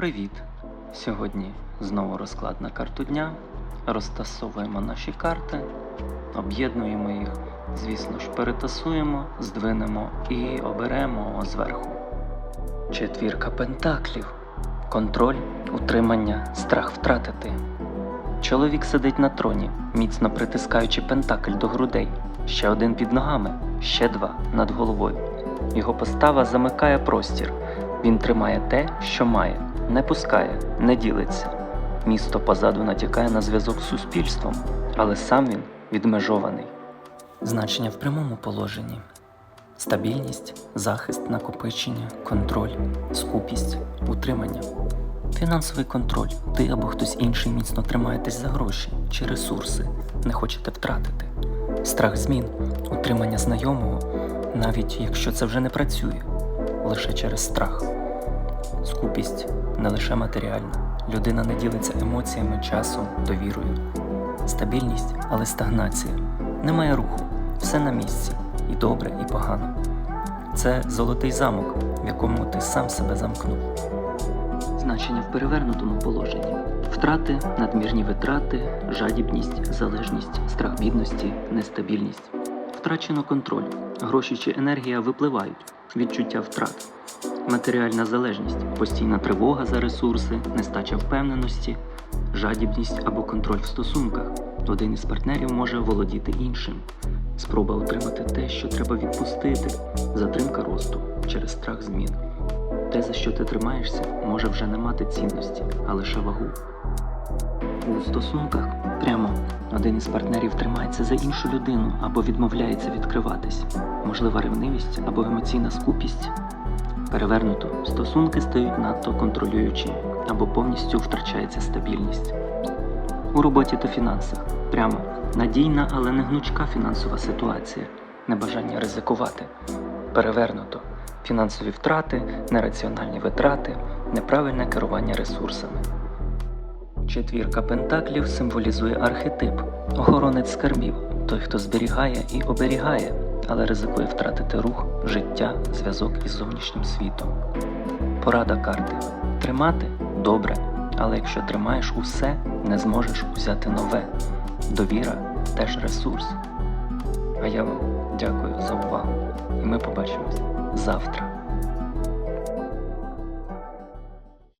привіт! Сьогодні знову розклад на карту дня. Розтасовуємо наші карти, об'єднуємо їх, звісно ж, перетасуємо, здвинемо і оберемо зверху. Четвірка пентаклів. Контроль, утримання, страх втратити. Чоловік сидить на троні, міцно притискаючи пентакль до грудей. Ще один під ногами, ще два над головою. Його постава замикає простір. Він тримає те, що має, не пускає, не ділиться. Місто позаду натякає на зв'язок з суспільством, але сам він відмежований. Значення в прямому положенні: стабільність, захист, накопичення, контроль, скупість, утримання. Фінансовий контроль. Ти або хтось інший міцно тримаєтесь за гроші чи ресурси, не хочете втратити. Страх змін, утримання знайомого, навіть якщо це вже не працює, лише через страх. Скупість не лише матеріальна. Людина не ділиться емоціями, часом, довірою. Стабільність, але стагнація. Немає руху, все на місці, і добре, і погано. Це золотий замок, в якому ти сам себе замкнув. Значення в перевернутому положенні: втрати, надмірні витрати, жадібність, залежність, страх бідності, нестабільність. Втрачено контроль, гроші чи енергія випливають, відчуття втрат, матеріальна залежність, постійна тривога за ресурси, нестача впевненості, жадібність або контроль в стосунках. Один із партнерів може володіти іншим. Спроба отримати те, що треба відпустити, затримка росту через страх змін. Те, за що ти тримаєшся, може вже не мати цінності, а лише вагу. У стосунках прямо один із партнерів тримається за іншу людину або відмовляється відкриватись, можлива ревнивість або емоційна скупість. Перевернуто, стосунки стають надто контролюючими або повністю втрачається стабільність. У роботі та фінансах прямо надійна, але не гнучка фінансова ситуація, небажання ризикувати. Перевернуто фінансові втрати, нераціональні витрати, неправильне керування ресурсами. Четвірка пентаклів символізує архетип, охоронець скарбів, той, хто зберігає і оберігає, але ризикує втратити рух, життя, зв'язок із зовнішнім світом. Порада карти тримати добре, але якщо тримаєш усе, не зможеш узяти нове. Довіра теж ресурс. А я вам дякую за увагу, і ми побачимось завтра.